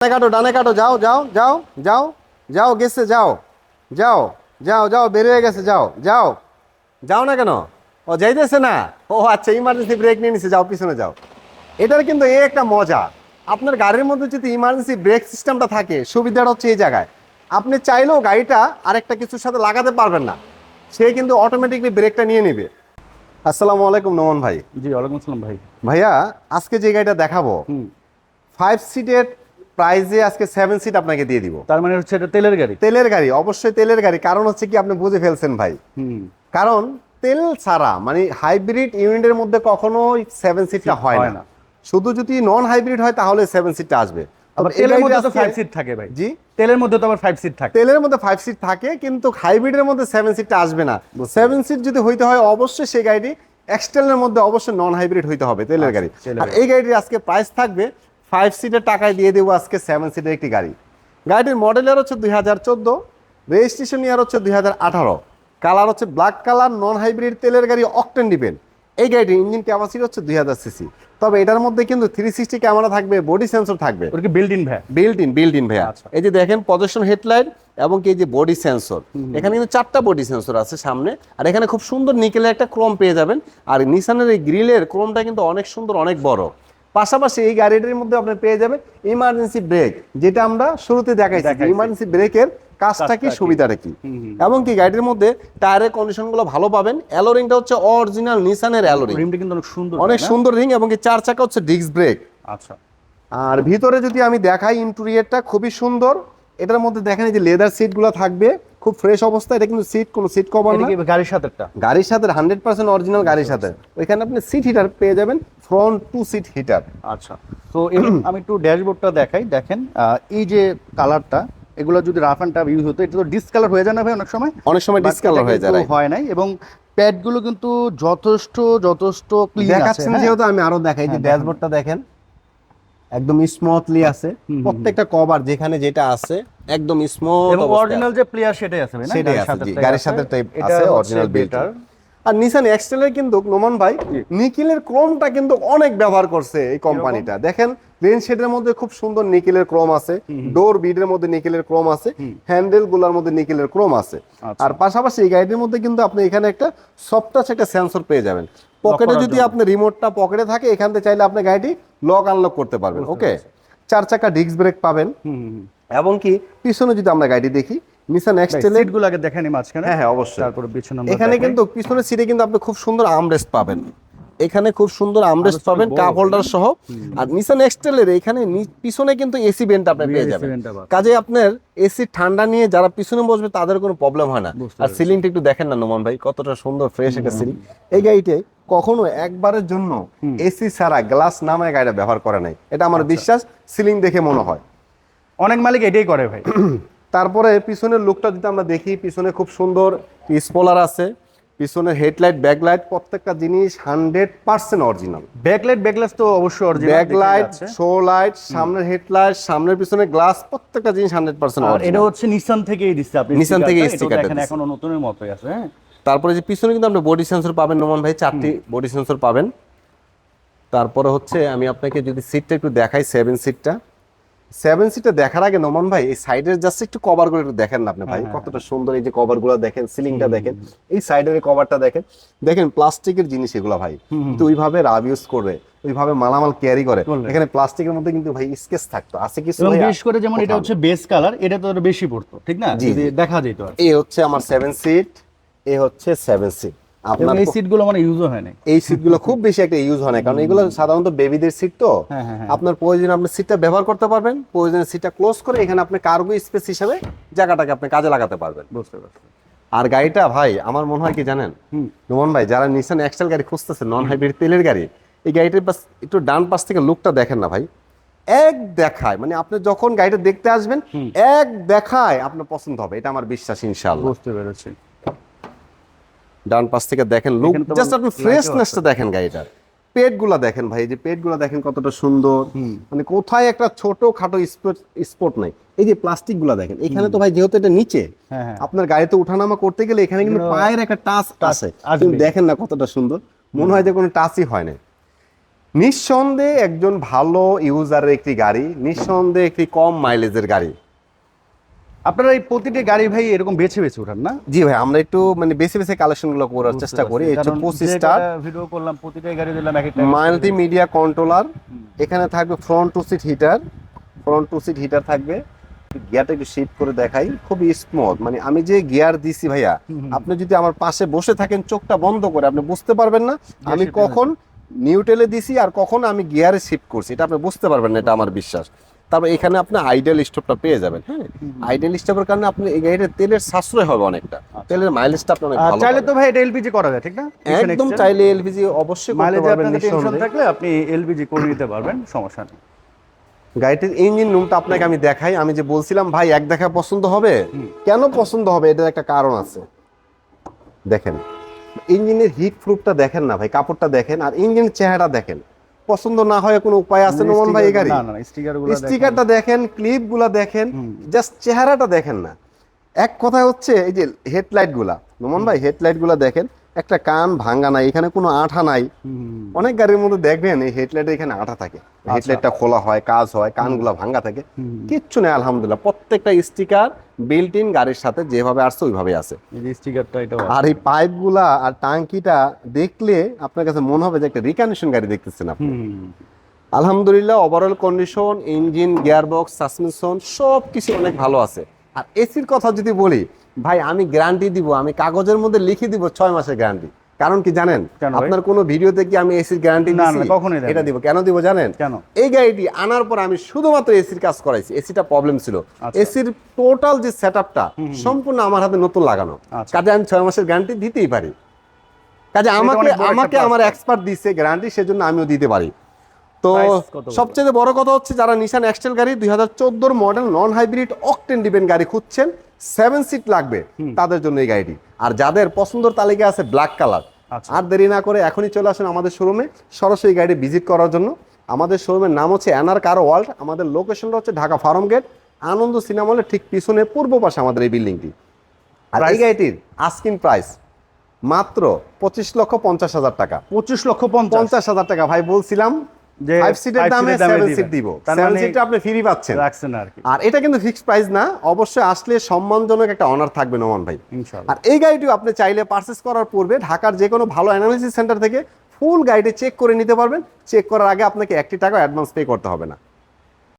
ডানে কাটো ডানে কাটো যাও যাও যাও যাও যাও গেছে যাও যাও যাও যাও বের হয়ে গেছে যাও যাও যাও না কেন? ও যাইতেছে না। ও আচ্ছা ইমার্জেন্সি ব্রেক নিয়ে নিছে যাও পিছনে যাও। এটার কিন্তু এই একটা মজা। আপনার গাড়ির মধ্যে যদি ইমার্জেন্সি ব্রেক সিস্টেমটা থাকে সুবিধাটা হচ্ছে এই জায়গায়। আপনি চাইলেও গাড়িটা আরেকটা কিছুর সাথে লাগাতে পারবেন না। সে কিন্তু অটোমেটিকলি ব্রেকটা নিয়ে নেবে। আসসালামু আলাইকুম নমন ভাই। জি ওয়ালাইকুম আসসালাম ভাই। ভাইয়া আজকে যে গাড়িটা দেখাবো ফাইভ সিটের প্রাইজে আজকে সেভেন সিট আপনাকে দিয়ে দিব। তার মানে হচ্ছে এটা তেলের গাড়ি? তেলের গাড়ি অবশ্যই তেলের গাড়ি। কারণ হচ্ছে কি আপনি বুঝে ফেলছেন ভাই। কারণ তেল ছাড়া মানে হাইব্রিড ইউনিটের মধ্যে কখনো সেভেন সিটটা হয় না। শুধু যদি নন হাইব্রিড হয় তাহলে সেভেন সিটটা আসবে। তেলের মধ্যে তো ফাইভ সিট থাকে ভাই। জি? তেলের মধ্যে তো আবার ফাইভ সিট থাকে। তেলের মধ্যে ফাইভ সিট থাকে কিন্তু হাইব্রিডের মধ্যে সেভেন সিটটা আসবে না। সেভেন সিট যদি হইতে হয় অবশ্যই সেই গাড়িটি এক্সটেলের মধ্যে অবশ্যই নন হাইব্রিড হইতে হবে তেলের গাড়ি। আর এই গাড়িটির আজকে প্রাইস থাকবে ফাইভ সিটের টাকায় দিয়ে দেবো আজকে সেভেন সিটের একটি গাড়ি। গাড়িটির মডেলের হচ্ছে দুই হাজার চোদ্দ রেজিস্ট্রেশন ইয়ার হচ্ছে দুই হাজার আঠারো। কালার হচ্ছে ব্ল্যাক কালার নন হাইব্রিড তেলের গাড়ি অকটেন ডিপেন্ড এই গাড়িটির ইঞ্জিন ক্যাপাসিটি হচ্ছে দুই হাজার সিসি তবে এটার মধ্যে কিন্তু থ্রি সিক্সটি ক্যামেরা থাকবে বডি সেন্সর থাকবে। ওটা কি বিল্ড ইন ভাই? বিল্ট ইন বিল্ট ইন ভাইয়া। আচ্ছা। এই যে দেখেন পজিশন হেডলাইট এবং কি এই যে বডি সেন্সর এখানে কিন্তু চারটা বডি সেন্সর আছে সামনে। আর এখানে খুব সুন্দর নিকেলের একটা ক্রোম পেয়ে যাবেন। আর নিসানের এই গ্রিলের ক্রোমটা কিন্তু অনেক সুন্দর অনেক বড়। পাশাপাশি এই গাড়িটির মধ্যে আপনি পেয়ে যাবেন ইমার্জেন্সি ব্রেক যেটা আমরা শুরুতে দেখাইছি। ইমার্জেন্সি ব্রেকের কাজটা কি? সুবিধাটা কি। এবং কি গাড়িটির মধ্যে টায়ারের কন্ডিশনগুলো ভালো পাবেন। অ্যালোরিংটা হচ্ছে অরিজিনাল নিসানের অ্যালোরিং কিন্তু অনেক সুন্দর অনেক সুন্দর রিং এবং কি চার চাকা হচ্ছে ডিস্ক ব্রেক আচ্ছা। আর ভিতরে যদি আমি দেখাই ইন্টেরিয়রটা খুবই সুন্দর। এটার মধ্যে দেখেন যে লেদার সিটগুলো থাকবে। খুব ফ্রেশ অবস্থা এটা কিন্তু সিট কোনো সিট কভার না। গাড়ির সাথেটা গাড়ির সাথে হান্ড্রেড পার্সেন্ট অরিজিনাল গাড়ির সাথে। ওইখানে আপনি সিট হিটার পেয়ে যাবেন। ফ্রন্ট টু সিট হিটার আচ্ছা। তো আমি একটু ড্যাশবোর্ডটা দেখাই। দেখেন এই যে কালারটা এগুলো যদি রাফ অ্যান্ড টাফ ইউজ হতো এটা তো ডিসকালার হয়ে যায় না ভাই অনেক সময়? অনেক সময় ডিসকালার হয়ে যায় হয় নাই এবং প্যাডগুলো কিন্তু যথেষ্ট যথেষ্ট ক্লিন আছে হ্যাঁ? যেহেতু আমি আরও দেখাই যে হ্যাঁ, ড্যাশবোর্ডটা দেখেন। একদম স্মুথলি আছে। প্রত্যেকটা কভার যেখানে যেটা আছে একদম স্মুথ এবং অরিজিনাল যে প্লেয়ার সেটাই আছে না? সেটাই আছে, গাড়ির সাথে টাইপ আছে, built better। আর নিসান এক্সটেলের কিন্তু নোমান ভাই। নিকেলের ক্রোমটা কিন্তু অনেক ব্যবহার করছে এই কোম্পানিটা। দেখেন শেডের মধ্যে খুব সুন্দর নিকেলের ক্রোম আছে ডোর বিডের মধ্যে নিকেলের ক্রোম আছে হ্যান্ডেলগুলার মধ্যে নিকেলের ক্রোম আছে। আচ্ছা। আর পাশাপাশি এই গাড়িটির মধ্যে কিন্তু আপনি এখানে একটা সফট টাচ একটা সেন্সর পেয়ে যাবেন। পকেটে যদি আপনি রিমোটটা পকেটে থাকে এখান থেকে চাইলে আপনি গাড়িটি লক আনলক করতে পারবেন ওকে চার চাকা ডিস্ক ব্রেক পাবেন। এবং কি পিছনে যদি আমরা গাড়িটি দেখি নিসান ভাই, এক্সটেলের সিটগুলো আগে দেখেন মাঝখানে। হ্যাঁ হ্যাঁ অবশ্যই। তারপরে পিছনে এখানে কিন্তু পিছনের সিটে কিন্তু আপনি খুব সুন্দর আমরেস্ট পাবেন। এখানে খুব সুন্দর আমরেস্ট পাবেন কাপ হোল্ডার সহ। আর নিসান এক্সটেলের এখানে পিছনে কিন্তু এসি ভেন্ট আপনি পেয়ে যাবেন। কাজে আপনার এসি ঠান্ডা নিয়ে যারা পিছনে বসবে তাদের কোনো প্রবলেম হয় না। আর সিলিংটা একটু দেখেন না নোমান ভাই কতটা সুন্দর ফ্রেশ একটা সিলিং এই গাড়িতে কখনো একবারের জন্য এসি ছাড়া গ্লাস নামায় গাড়িটা ব্যবহার করে নাই। এটা আমার আচ্ছা। বিশ্বাস সিলিং দেখে মনে হয়। অনেক মালিক এটাই করে ভাই। তারপরে পিছনের লুকটা যদি আমরা দেখি পিছনে খুব সুন্দর স্পলার আছে পিছনের হেডলাইট ব্যাকলাইট প্রত্যেকটা জিনিস hundred percent original backlight backlight তো অবশ্যই অরিজিনাল ব্যাকলাইট শো লাইট সামনের হেডলাইট সামনের পিছনে গ্লাস প্রত্যেকটা জিনিস হান্ড্রেড পার্সেন্ট এটা হচ্ছে নিসান থেকেই দিচ্ছে আপনি Nissan থেকেই স্টিকারটা। এখনও নতুনের মতোই আছে হ্যাঁ? তারপরে যে পিছনে কিন্তু আপনি বডি সেন্সর পাবেন নোমান ভাই চারটি বডি সেন্সর পাবেন। তারপরে হচ্ছে আমি আপনাকে যদি সিটটা একটু দেখাই সেভেন সিটটা সেভেন সিটটা দেখার আগে নোমান ভাই এই সাইডের জাস্ট একটু কভার করে একটু দেখেন না আপনি ভাই। কতটা সুন্দর এই যে কভারগুলো দেখেন সিলিংটা দেখেন। এই সাইডের কভারটা দেখেন। দেখেন প্লাস্টিকের জিনিস এগুলো ভাই। কিন্তু ওইভাবে রাব ইউজ করবে ওইভাবে মালামাল ক্যারি করে। এখানে প্লাস্টিকের মধ্যে কিন্তু ভাই স্কেচ থাকতো। আছে কিছু বিশেষ করে যেমন এটা হচ্ছে বেস কালার এটা তো বেশি পড়তো ঠিক না। দেখা যেত এই হচ্ছে আমার সেভেন সিট এ হচ্ছে সেভেন সিট আপনার এই সিটগুলো মানে ইউজও হয় না এই সিটগুলো খুব বেশি একটা ইউজ হয় না কারণ এগুলো সাধারণত বেবিদের সিট তো। হ্যাঁ, হ্যাঁ, হ্যাঁ। আপনার প্রয়োজনে আপনি সিটটা ব্যবহার করতে পারবেন। প্রয়োজনে সিটটা ক্লোজ করে এখানে আপনি কার্গো স্পেস হিসেবে জায়গাটাকে আপনি কাজে লাগাতে পারবেন। বুঝতে পারছি। আর গাড়িটা ভাই আমার মনে হয় কি জানেন। নোমন ভাই যারা নিসান এক্সেল গাড়ি খুঁজতেছে নন হাইব্রিড তেলের গাড়ি এই গাড়িটার পাশ একটু ডান পাশ থেকে লুকটা দেখেন না ভাই। এক দেখায় মানে আপনি যখন গাড়িটা দেখতে আসবেন এক দেখায় আপনার পছন্দ হবে। এটা আমার বিশ্বাস ইনশাআল্লাহ। বুঝতে পেরেছি। ডান পাশ থেকে দেখেন লুক জাস্ট আপনি ফ্রেশনেসটা দেখেন গাড়িটার পেটগুলা দেখেন ভাই যে পেটগুলা দেখেন কতটা সুন্দর। মানে কোথায় একটা ছোট খাটো স্পট নাই। এই যে প্লাস্টিকগুলা দেখেন এখানে তো ভাই যেহেতু এটা নিচে হ্যাঁ, হ্যাঁ। আপনার গাড়িতে উঠানামা করতে গেলে এখানে কিন্তু পায়ের একটা টাচ আছে। দেখেন না কতটা সুন্দর। মনে হয় যে কোনো টাচই হয় না নিঃসন্দেহে একজন ভালো ইউজারের একটি গাড়ি নিঃসন্দেহে একটি কম মাইলেজের গাড়ি। আপনারা এই প্রতিটি গাড়ি ভাই এরকম বেছে বেছে ওঠান না? জি ভাই আমরা একটু মানে বেছে বেছে কালেকশনগুলো করার চেষ্টা করি। এই হচ্ছে পঁচিশ স্টার ভিডিও করলাম প্রতিটা গাড়ি দিলাম এক একটা মাল্টি মিডিয়া কন্ট্রোলার এখানে থাকবে front two seat heater front two seat heater থাকবে। গিয়ারটা একটু শিফট করে দেখাই। খুবই স্মুথ মানে আমি যে গিয়ার দিছি ভাইয়া আপনি যদি আমার পাশে বসে থাকেন চোখটা বন্ধ করে আপনি বুঝতে পারবেন না। আমি কখন নিউটেলে দিছি আর কখন আমি গিয়ারে শিফট করছি এটা আপনি বুঝতে পারবেন না এটা আমার বিশ্বাস। তারপর এখানে আপনি আইডিয়াল স্টোভটা পেয়ে যাবেন হ্যাঁ? আইডিয়াল স্টোভের কারণে আপনি এই গাড়িটার তেলের সাশ্রয় হবে অনেকটা। তেলের মাইলেজটা আপনার অনেক ভালো চাইলে তো ভাই এটা এলপিজি করা যায় ঠিক না? একদম চাইলে এলপিজি অবশ্যই করতে পারবেন টেনশন থাকলে আপনি এলপিজি করে নিতে পারবেন সমস্যা নেই। গাড়িটির ইঞ্জিন রুমটা আপনাকে আমি দেখাই। আমি যে বলছিলাম ভাই এক দেখা পছন্দ হবে? কেন পছন্দ হবে? এটার একটা কারণ আছে। দেখেন ইঞ্জিনের হিট প্রুফটা দেখেন না ভাই কাপড়টা দেখেন আর ইঞ্জিনের চেহারা দেখেন। পছন্দ না হয় কোনো উপায় আছে? নোমান ভাই এই গাড়ি? স্টিকারটা দেখেন। ক্লিপগুলা দেখেন জাস্ট চেহারাটা দেখেন না। এক কথা হচ্ছে এই যে হেডলাইটগুলা নোমান ভাই হেডলাইটগুলা দেখেন একটা কান ভাঙ্গা নাই এখানে কোনো আঠা নাই। অনেক গাড়ির মধ্যে দেখবেন এই হেডলাইটে এখানে আঠা থাকে। হেডলাইটটা খোলা হয় কাজ হয় কানগুলা ভাঙ্গা থাকে। কিচ্ছু নেই আলহামদুলিল্লাহ। প্রত্যেকটা স্টিকার বিল্ট ইন গাড়ির সাথে যেভাবে আসছে ওইভাবে আছে। স্টিকারটা এটা আর এই পাইপগুলা আর টাঙ্কিটা দেখলে আপনার কাছে মনে হবে যে একটা রিকন্ডিশন গাড়ি দেখতেছেন আপনি। আলহামদুলিল্লাহ overall condition engine gearbox suspension সব কিছু অনেক ভালো আছে। আর এসির কথা যদি বলি ভাই আমি গ্যারান্টি দিব আমি কাগজের মধ্যে লিখে দিব ছয় মাসের গ্যারান্টি কারণ কি জানেন? আপনার কোনো ভিডিওতে কি আমি এসির গ্যারান্টি দিছি? এটা দিব। কেন দিব জানেন? এই গাড়িটি আনার পর আমি শুধুমাত্র এসির কাজ করাইছি। এসিটা প্রবলেম ছিল। আচ্ছা। এসির টোটাল যে সেটআপটা সম্পূর্ণ আমার হাতে নতুন লাগানো। আচ্ছা। কাজে আমি ছয় মাসের গ্যারান্টি দিতেই পারি। কাজে আমাকে আমাকে আমার এক্সপার্ট দিচ্ছে গ্যারান্টি সেজন্য আমিও দিতে পারি। তো সবচেয়ে বড় কথা হচ্ছে যারা নিশান এক্সটেল গাড়ি দুই হাজার চোদ্দোর model non hybrid octane depend গাড়ি খুঁজছেন সেভেন সিট লাগবে তাদের জন্য এই গাড়িটি। আর যাদের পছন্দের তালিকা আছে ব্ল্যাক কালার আচ্ছা। আর দেরি না করে এখনই চলে আসেন আমাদের শোরুমে সরাসরি গাড়ি ভিজিট করার জন্য। আমাদের শোরুমের নাম হচ্ছে এনআর কার ওয়ার্ল্ড আমাদের লোকেশনটা হচ্ছে Dhaka Farm Gate Ananda cinema হলের ঠিক পিছনে পূর্ব পাশে আমাদের এই বিল্ডিংটি আর এই গাড়িটির আস্কিন প্রাইস মাত্র পঁচিশ লক্ষ পঞ্চাশ হাজার টাকা। পঁচিশ লক্ষ পঞ্চাশ হাজার টাকা। ভাই বলছিলাম যে ফাইভ সিটের দামে seat সেভেন সিট দিব। তার সেভেন মানে- সিটটা আপনি ফ্রি পাচ্ছেন। রাখছেন আর কি। আর এটা কিন্তু ফিক্সড প্রাইস না অবশ্যই আসলে সম্মানজনক একটা অনার থাকবে নোমান ভাই। ইনশাআল্লাহ আর এই গাড়িটিও আপনি চাইলে পারচেস করার পূর্বে ঢাকার যে কোনো ভালো অ্যানালিসিস সেন্টার থেকে ফুল গাড়িটি চেক করে নিতে পারবেন। চেক করার আগে আপনাকে একটি টাকা অ্যাডভান্স পে করতে হবে না।